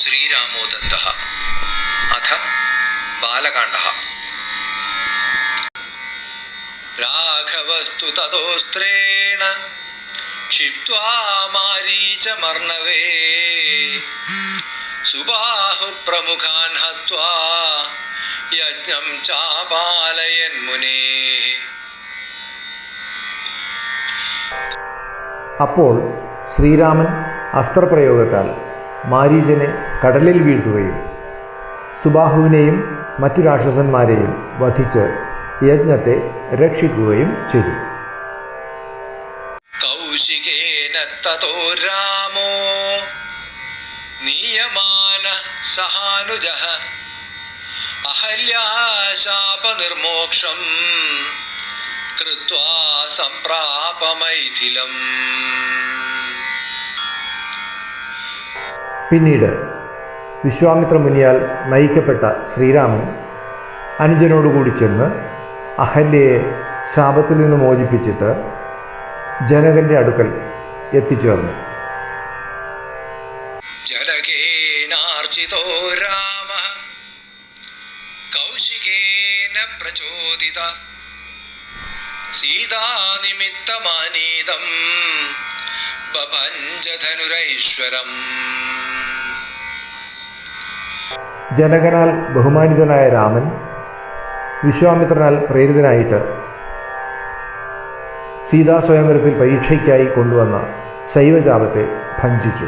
ശ്രീരാമോ ദത്ത അഥ ബാലകാണ്ഡ. രാഘവസ്തു തതോസ്ത്രേണ ക്ഷിപ്വാ സുബാഹു പ്രമുഖാൻ ഹത്വാ ചാപാലയൻ മുനേ. അപ്പോൾ ശ്രീരാമൻ അസ്ത്രപ്രയോഗത്താൽ മാരീചനെ കടലിൽ വീഴ്ത്തുകയും സുബാഹുവിനെയും മറ്റു രാക്ഷസന്മാരെയും വധിച്ച് യജ്ഞത്തെ രക്ഷിക്കുകയും ചെയ്തു. കൗശികേന തതോ രാമോ? നീയമാന സഹാനുജ. അഹല്യാശാപനിർമോക്ഷം കൃത്വാ സംപ്രാപമൈഥിലം. പിന്നീട് വിശ്വാമിത്ര മുനിയാൽ നയിക്കപ്പെട്ട ശ്രീരാമൻ അനുജനോടുകൂടി ചെന്ന് അഹല്യയെ ശാപത്തിൽ നിന്ന് മോചിപ്പിച്ചിട്ട് ജനകന്റെ അടുക്കൽ എത്തിച്ചേർന്നു. ജനകേനാർച്ചിതോ രാമ കൗശികേന പ്രചോദിത സീതാനിമിത്തമാനീതം ബഭഞ്ജധനുരൈശ്വരം. ജനകനാൽ ബഹുമാനിതനായ രാമൻ വിശ്വാമിത്രനാൽ പ്രേരിതനായിട്ട് സീതാസ്വയംവരത്തിൽ പരീക്ഷയ്ക്കായി കൊണ്ടുവന്ന ശൈവജാപത്തെ ഭഞ്ജിച്ചു.